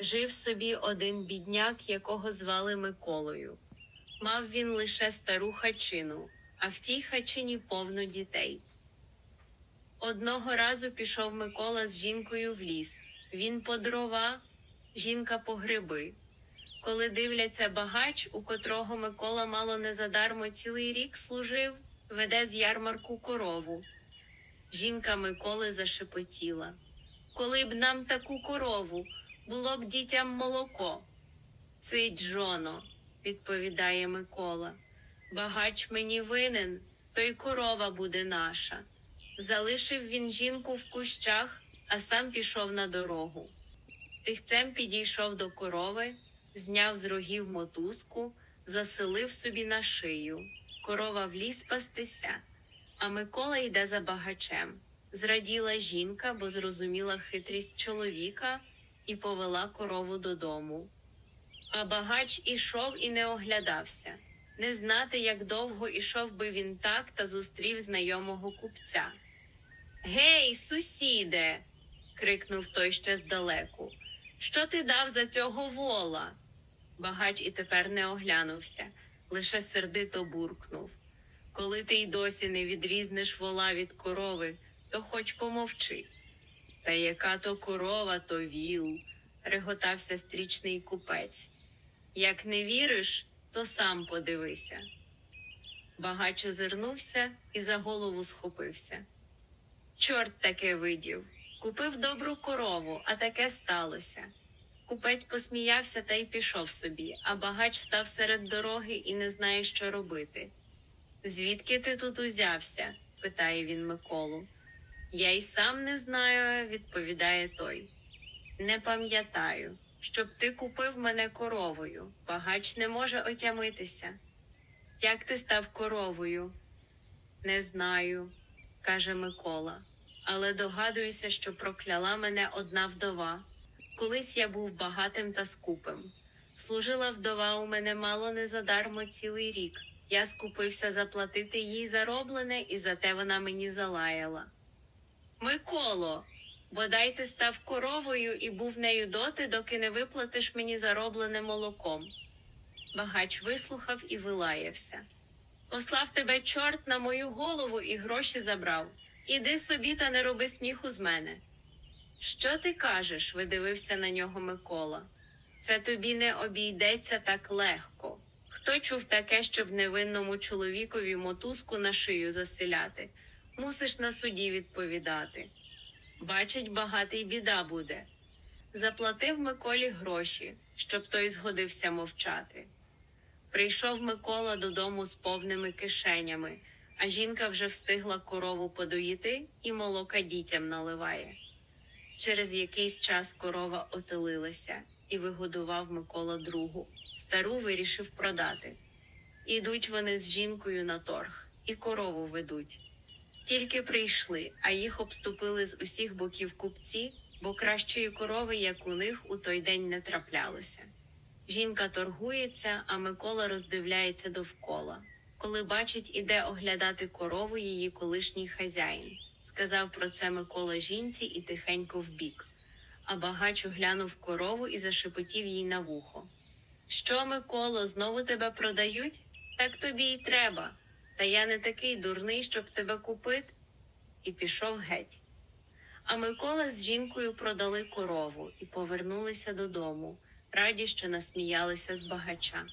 Жив собі один бідняк, якого звали Миколою. Мав він лише стару хачину, а в тій хачині повно дітей. Одного разу пішов Микола з жінкою в ліс. Він по дрова, жінка по гриби. Коли дивляться багач, у котрого Микола мало не задармо цілий рік служив, веде з ярмарку корову. Жінка Миколи зашепотіла. Коли б нам таку корову, було б дітям молоко. Цить, жоно, відповідає Микола. Багач мені винен, то й корова буде наша. Залишив він жінку в кущах, а сам пішов на дорогу. Тихцем підійшов до корови, зняв з рогів мотузку, заселив собі на шию. Корова в ліс пастися, а Микола йде за багачем. Зраділа жінка, бо зрозуміла хитрість чоловіка і повела корову додому. А багач ішов і не оглядався. Не знати, як довго ішов би він так та зустрів знайомого купця. Гей, сусіде. крикнув той ще здалеку. Що ти дав за цього вола? Багач і тепер не оглянувся, лише сердито буркнув. Коли ти й досі не відрізнеш вола від корови, то хоч помовчи. Та яка то корова, то віл, реготався стрічний купець. Як не віриш, то сам подивися. Багач озирнувся і за голову схопився. Чорт таке видів. Купив добру корову, а таке сталося. Купець посміявся та й пішов собі, а багач став серед дороги і не знає, що робити. Звідки ти тут узявся? питає він Миколу. Я й сам не знаю, відповідає той. Не пам'ятаю, щоб ти купив мене коровою. Багач не може отямитися. Як ти став коровою? Не знаю, каже Микола, але догадуюся, що прокляла мене одна вдова. Колись я був багатим та скупим. Служила вдова у мене мало не задармо цілий рік. Я скупився заплатити їй зароблене, і зате вона мені залаяла. Миколо, бодай ти став коровою і був нею доти, доки не виплатиш мені зароблене молоком. Багач вислухав і вилаявся. Послав тебе чорт на мою голову і гроші забрав. Іди собі та не роби сміху з мене. Що ти кажеш? видивився на нього Микола. Це тобі не обійдеться так легко. Хто чув таке, щоб невинному чоловікові мотузку на шию заселяти? Мусиш на суді відповідати. Бачить, багатий біда буде. Заплатив Миколі гроші, щоб той згодився мовчати. Прийшов Микола додому з повними кишенями, а жінка вже встигла корову подоїти і молока дітям наливає. Через якийсь час корова отелилася і вигодував Микола другу. Стару вирішив продати. Ідуть вони з жінкою на торг і корову ведуть. Тільки прийшли, а їх обступили з усіх боків купці, бо кращої корови, як у них, у той день не траплялося. Жінка торгується, а Микола роздивляється довкола. Коли бачить, іде оглядати корову її колишній хазяїн. Сказав про це Микола жінці і тихенько вбік. А багач оглянув корову і зашепотів їй на вухо. Що, Миколо, знову тебе продають? Так тобі й треба. Та я не такий дурний, щоб тебе купити. І пішов геть. А Микола з жінкою продали корову і повернулися додому, раді, що насміялися з багача.